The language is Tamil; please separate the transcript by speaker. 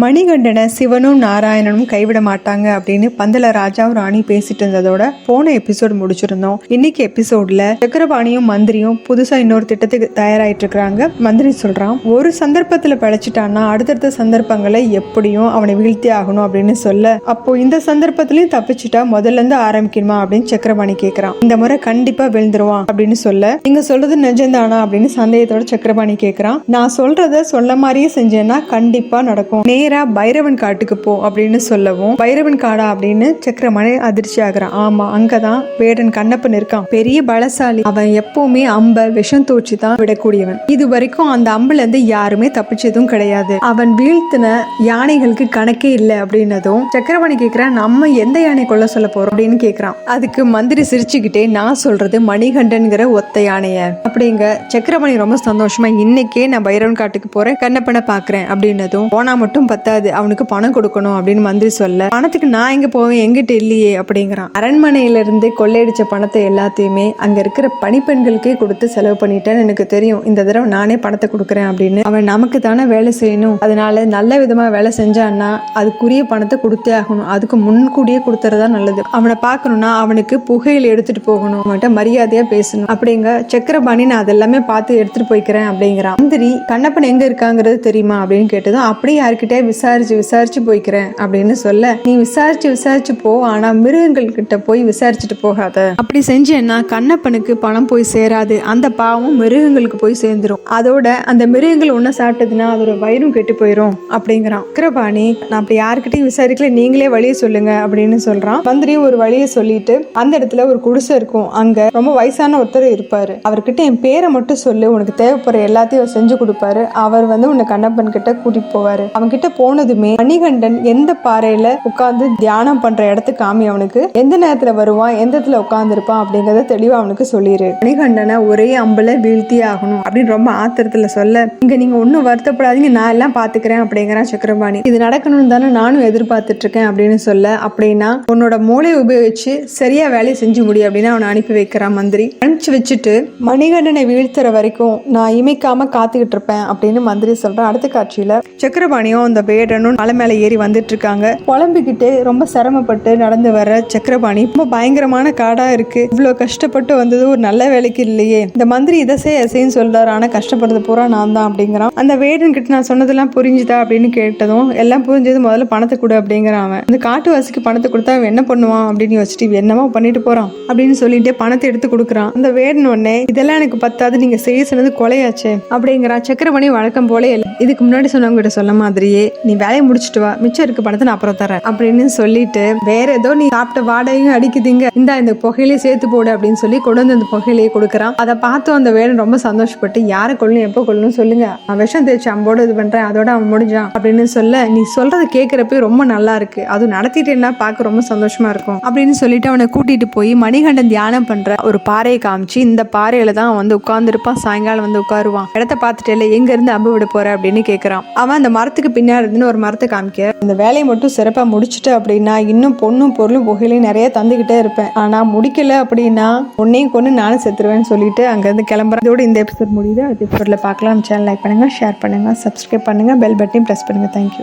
Speaker 1: மணிகண்டனை சிவனும் நாராயணனும் கைவிட மாட்டாங்க அப்படின்னு பந்தல ராஜாவும் ராணி பேசிட்டு இருந்ததோட போன எபிசோடு முடிச்சிருந்தோம். இன்னைக்கு எபிசோட்ல சக்கரபாணியும் மந்திரியும் புதுசா இன்னொரு திட்டத்துக்கு தயாராயிட்டு இருக்கிறாங்க மந்திரி சொல்றான் ஒரு சந்தர்ப்பத்துல பிழைச்சிட்டான்னா அடுத்தடுத்த சந்தர்ப்பங்களை எப்படியும் அவனை வீழ்த்தி ஆகணும் அப்படின்னு சொல்ல அப்போ இந்த சந்தர்ப்பத்திலையும் தப்பிச்சிட்டா முதல்ல இருந்து ஆரம்பிக்கணுமா? அப்படின்னு சக்கரபாணி கேக்குறான். இந்த முறை கண்டிப்பா விழுந்துருவான் அப்படின்னு சொல்ல நீங்க சொல்றது நிஜம்தானா? அப்படின்னு சந்தேகத்தோட சக்கரபாணி கேக்குறான். நான் சொல்றத சொல்ல மாதிரியே செஞ்சேன்னா கண்டிப்பா நடக்கும். நேராக பைரவன் காட்டுக்கு போ அப்படின்னு சொல்லவும் பைரவன் காடா அப்படின்னு சக்கரமணி அதிர்ச்சி ஆகிறான். ஆமா அங்கதான் வேடன் கண்ணப்பன் இருக்கான். பெரிய பலசாலி. அவன் எப்பவுமே அம்ப விஷம் தோச்சி தான் விடக்கூடியவன். இது வரைக்கும் அந்த அம்புல இருந்து யாருமே தப்பிச்சதும் கிடையாது. அவன் வீழ்த்தின யானைகளுக்கு கணக்கே இல்லை அப்படின்னதும் சக்கரபாணி கேக்குறான் நம்ம எந்த யானை கொள்ள சொல்ல போறோம்? அப்படின்னு கேக்குறான். அதுக்கு மந்திரி சிரிச்சுக்கிட்டே நான் சொல்றது மணிகண்டன்கிற ஒத்த யானைய. அப்படிங்க சக்கரபாணி ரொம்ப சந்தோஷமா இன்னைக்கே நான் பைரவன் காட்டுக்கு போறேன் கண்ணப்பனை பாக்குறேன் அப்படின்னதும் போனா மட்டும் பத்தாது அவனுக்கு பணம் கொடுக்கணும் அப்படின்னு மந்திரி சொல்ல பணத்துக்கு நான் எங்க போவேன்? எங்கிட்ட இல்லையே அப்படிங்கிறான். அரண்மனையிலிருந்து கொள்ளையடிச்ச பணத்தை எல்லாத்தையுமே அங்க இருக்கிற பணிப்பெண்களுக்கே கொடுத்து செலவு பண்ணிட்டேன்னு எனக்கு தெரியும். இந்த தடவை நானே பணத்தை கொடுக்குறேன் அப்படின்னு. அவன் நமக்கு தானே வேலை செய்யணும். அதனால நல்ல விதமா வேலை செஞ்சான்னா அதுக்குரிய பணத்தை கொடுத்தே ஆகணும். அதுக்கு முன்கூடியே கொடுத்துறதா நல்லது. அவனை பார்க்கணும்னா அவனுக்கு புகையில் எடுத்துட்டு போகணும். அவன்கிட்ட மரியாதையா பேசணும். அப்படிங்க சக்கரபாணி நான் அதெல்லாமே பார்த்து எடுத்துட்டு போய்க்கிறேன் அப்படிங்கிறான். மந்திரி கண்ணப்பன் எங்க இருக்காங்கிறது தெரியுமா? அப்படின்னு கேட்டதும் அப்படியே யாருக்கிட்டே விசாரிச்சு விசாரிச்சு போய்க்கிறேன் அப்படின்னு சொல்ல நீ விசாரிச்சு விசாரிச்சு போ. ஆனா மிருகங்கள் கிட்ட போய் விசாரிச்சுட்டு போகாத. அப்படி செஞ்சேன்னா கண்ணப்பனுக்கு பணம் போய் சேராது. அந்த பாவம் மிருகங்களுக்கு போய் சேர்ந்துரும். அதோட அந்த மிருகங்கள் ஒன்ன சாப்பிட்டதுன்னா அதோட வயிறும் கெட்டு போயிடும் அப்படிங்கிறான். கிரபாணி நான் அப்படி யாருக்கிட்டையும் விசாரிக்கல. நீங்களே வழியை சொல்லுங்க. அப்படின்னு சொல்றான். மந்திரியும் ஒரு வழியை சொல்லிட்டு அந்த இடத்துல ஒரு குடிசை இருக்கும். அங்க ரொம்ப வயசான ஒருத்தர் இருப்பாரு. அவர்கிட்ட என் பேரை மட்டும் சொல்லு. உனக்கு தேவைப்படுற எல்லாத்தையும் செஞ்சு கொடுப்பாரு. அவர் வந்து உன்னை கண்ணப்பன் கிட்ட கூட்டிட்டு போவாரு. அவன் கிட்ட போனதுமே மணிகண்டன் எந்த பாறையில உட்கார்ந்து தியானம் பண்ற இடத்துக்கு காமி அவனுக்கு? எந்த நேரத்துல வருவான்? எந்த இடத்துல உட்கார்ந்துருப்பான்? அப்படிங்கறத தெளிவா அவனுக்கு சொல்லிடு மணிகண்டனை ஒரே அம்புல வீழ்த்தி ஆகணும் அப்படின்னு ரொம்ப ஆத்திரத்துல சொல்ல இங்க நீங்க ஒன்னும் வருத்தப்படாதீங்க. நான் எல்லாம் பாத்துக்கிறேன் அப்படிங்கிறான் சக்கரபாணி. இது நடக்கணும்னு தானே நானும் எதிர்பார்த்துட்டு இருக்கேன் அப்படின்னு சொல்ல அப்படின்னா உன்னோட மூளையை உபயோகிச்சு சரியா வேலையை செஞ்சு முடியும் அப்படின்னு அவனை அனுப்பி வைக்கிறான் மந்திரி. அனுப்பிச்சு வச்சுட்டு மணிகண்டனை வீழ்த்துற வரைக்கும் நான் இமைக்காம காத்துக்கிட்டு இருப்பேன் அப்படின்னு மந்திரி சொல்றான் அடுத்த காட்சியில சக்கரபாணியும் அந்த வேடனும் மலை மேலே ஏறி வந்துட்டு இருக்காங்க புலம்பிக்கிட்டு ரொம்ப சிரமப்பட்டு நடந்து வர சக்கரபாணி ரொம்ப பயங்கரமான காடா இருக்கு. இவ்வளோ கஷ்டப்பட்டு வந்தது ஒரு நல்ல வேலைக்கு இல்லையே. இந்த மந்திரி இதை செய் சொல்கிறார் சொல்றாரு. ஆனா கஷ்டப்படுறது பூரா நான் தான் அப்படிங்கிறான். அந்த வேடன் கிட்ட நான் சொன்னதெல்லாம் புரிஞ்சுதா அப்படின்னு கேட்டதும் எல்லாம் புரிஞ்சது முதல்ல பணத்தை கொடு அப்படிங்கிறான் அவன். இந்த காட்டுவாசிக்கு பணத்தை கொடுத்தா அவன் என்ன பண்ணுவான் அப்படின்னு யோசிச்சுட்டு என்னமோ பண்ணிட்டு போறான் அப்படின்னு சொல்லிட்டு பணத்தை எடுத்து கொடுக்குறான். அந்த வேடன் இதெல்லாம் எனக்கு பத்தாது நீங்க செய்ய சொன்னது கொலையாச்சே அப்படிங்கிறான் சக்கரமணி வழக்கம் போல இல்லை இதுக்கு முன்னாடி சொன்னவங்க கிட்ட சொன்ன மாதிரியே நீ வேலையை முடிச்சிட்டு வா மிச்சம் இருக்க பணத்தை நான் அப்புறம் தரேன் அப்படின்னு சொல்லிட்டு வேற ஏதோ நீ சாப்பிட்ட வாடகையும் அடிக்குதுங்க. இந்த இந்த புகையிலே சேர்த்து போடு அப்படின்னு சொல்லி கொண்டு வந்து அந்த புகையிலேயே கொடுக்குறான். அதை பார்த்து அந்த வேடன் ரொம்ப சந்தோஷப்பட்டு யாரை கொள்ளணும் எப்போ கொள்ளணும் சொல்லுங்க. நான் விஷம் தேய்ச்சி அம்போடு இது பண்றேன் அதோட அவன் முடிஞ்சான் அப்படின்னு சொல்ல நீ சொல்றது கேட்கறப்ப ரொம்ப நல்லா இருக்கு. அது நடத்திட்டேன்னா பார்க்க ரொம்ப சந்தோஷமா இருக்கும் அப்படின்னு சொல்லிட்டு அவனை கூட்டிட்டு போய் மணிகண்டன் தியானம் பண்ற ஒரு பாறையை காமிச்சு இந்த பாறையில தான் வந்து உட்கார்ந்துருப்பான். சாயங்காலம் வந்து உட்காருவான். இடத்த பார்த்துட்டே எங்க இருந்து அம்பு விட போற? அப்படின்னு கேட்கறான் அவன் அந்த மரத்துக்கு பின்னாடி இருந்து ஒரு மரத்தை காமிக்க இந்த வேலையை மட்டும் சிறப்பா முடிச்சுட்டு அப்படின்னா இன்னும் பொண்ணும் பொருளும் புகையிலையும் நிறைய தந்துகிட்டே இருப்பேன். ஆனா முடிக்கல அப்படின்னா உன்னையும் கொண்டு நானும் செத்துருவேன்னு சொல்லிட்டு அங்கிருந்து கிளம்புறேன். இதோட இந்த எபிசோட் முடியுது. அடுத்த எபிசோட்ல பார்க்கலாம். சேனல் லைக் பண்ணுங்க ஷேர் பண்ணுங்க சப்ஸ்கிரைப் பண்ணுங்க பெல் பட்டனையும் ப்ரெஸ் பண்ணுங்க. Thank you